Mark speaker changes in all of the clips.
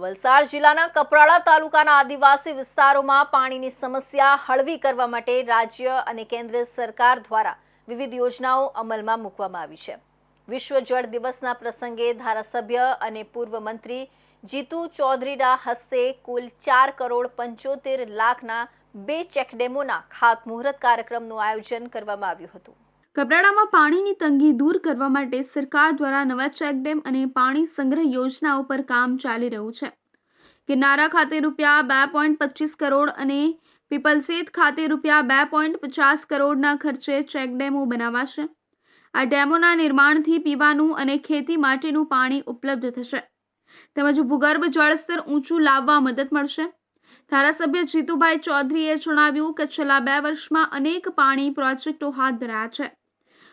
Speaker 1: વલસાડ જિલ્લાના કપરાડા તાલુકાના આદિવાસી વિસ્તારોમાં પાણીની સમસ્યા હળવી કરવા માટે રાજ્ય અને કેન્દ્ર સરકાર દ્વારા વિવિધ યોજનાઓ અમલમાં મૂકવામાં આવી છે. વિશ્વ જળ દિવસના પ્રસંગે ધારાસભ્ય અને પૂર્વ મંત્રી જીતુ ચૌધરીના હસ્તે કુલ ચાર કરોડ પંચોતેર લાખના બે ચેકડેમોના ખાતમુહૂર્ત કાર્યક્રમનું આયોજન કરવામાં આવ્યું હતું.
Speaker 2: કપરાડામાં પાણીની તંગી દૂર કરવા માટે સરકાર દ્વારા નવા ચેકડેમ અને પાણી સંગ્રહ યોજનાઓ પર કામ ચાલી રહ્યું છે. કિનારા ખાતે રૂપિયા બે પોઈન્ટ પચીસ કરોડ અને પીપલસેત ખાતે રૂપિયા બે પોઈન્ટ પચાસ કરોડના ખર્ચે ચેકડેમો બનાવાશે. આ ડેમોના નિર્માણથી પીવાનું અને ખેતી માટેનું પાણી ઉપલબ્ધ થશે. તેમજ ભૂગર્ભ જળસ્તર ઊંચું લાવવા મદદ મળશે. ધારાસભ્ય જીતુભાઈ ચૌધરીએ જણાવ્યું કે છેલ્લા બે વર્ષમાં અનેક પાણી પ્રોજેક્ટો હાથ ધરાયા છે.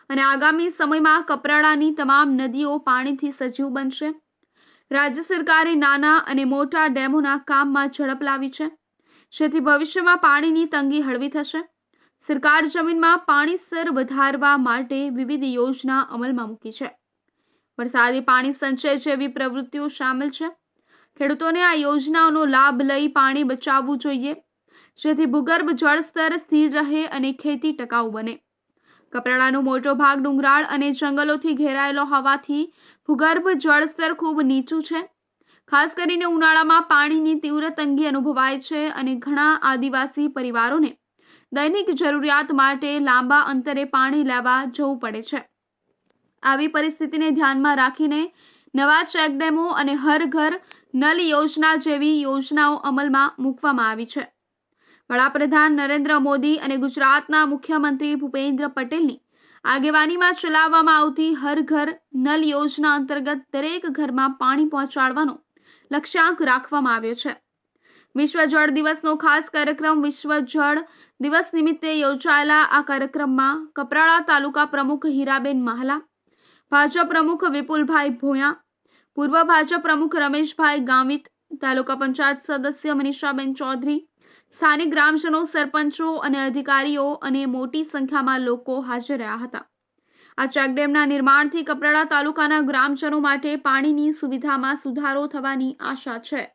Speaker 2: અને આગામી સમયમાં કપરાડાની તમામ નદીઓ પાણીથી સજીવ બનશે. રાજ્ય સરકારે નાના અને મોટા ડેમોના કામમાં ઝડપ લાવી છે. જેથી ભવિષ્યમાં પાણીની તંગી હળવી થશે. સરકાર જમીનમાં પાણી સ્તર વધારવા માટે વિવિધ યોજના અમલમાં મૂકી છે. વરસાદી પાણી સંચય જેવી પ્રવૃત્તિઓ સામેલ છે. ખેડૂતોને આ યોજનાઓનો લાભ લઈ પાણી બચાવવું જોઈએ. જેથી ભૂગર્ભ જળસ્તર સ્થિર રહે અને ખેતી ટકાઉ બને. કપરાડાનો મોટો ભાગ ડુંગરાળ અને જંગલોથી ઘેરાયેલો હોવાથી ભૂગર્ભ જળસ્તર ખૂબ નીચું છે. ખાસ કરીને ઉનાળામાં પાણીની તીવ્ર તંગી અનુભવાય છે અને ઘણા આદિવાસી પરિવારોને દૈનિક જરૂરિયાત માટે લાંબા અંતરે પાણી લેવા જવું પડે છે. આવી પરિસ્થિતિને ધ્યાનમાં રાખીને નવા ચેકડેમો અને હર ઘર નલ યોજના જેવી યોજનાઓ અમલમાં મૂકવામાં આવી છે. વડાપ્રધાન નરેન્દ્ર મોદી અને ગુજરાતના મુખ્યમંત્રી ભૂપેન્દ્ર પટેલની આગેવાનીમાં ચલાવવામાં આવતી હર ઘર નલ યોજના અંતર્ગત દરેક ઘરમાં પાણી પહોંચાડવાનો લક્ષ્યાંક રાખવામાં આવ્યો છે. વિશ્વ જળ દિવસનો ખાસ કાર્યક્રમ વિશ્વ જળ દિવસ નિમિત્તે યોજાયેલા આ કાર્યક્રમમાં કપરાળા તાલુકા પ્રમુખ હીરાબેન મહાલા, ભાજપ પ્રમુખ વિપુલભાઈ ભોયા, પૂર્વ ભાજપ પ્રમુખ રમેશભાઈ ગામિત, તાલુકા પંચાયત સદસ્ય મનીષાબેન ચૌધરી સ્થાનિક ગ્રામજનો, સરપંચો અને અધિકારીઓ અને મોટી સંખ્યામાં લોકો હાજર રહ્યા હતા. આ ચેકડેમના નિર્માણથી કપરાડા તાલુકાના ગ્રામજનો માટે પાણીની સુવિધામાં સુધારો થવાની આશા છે.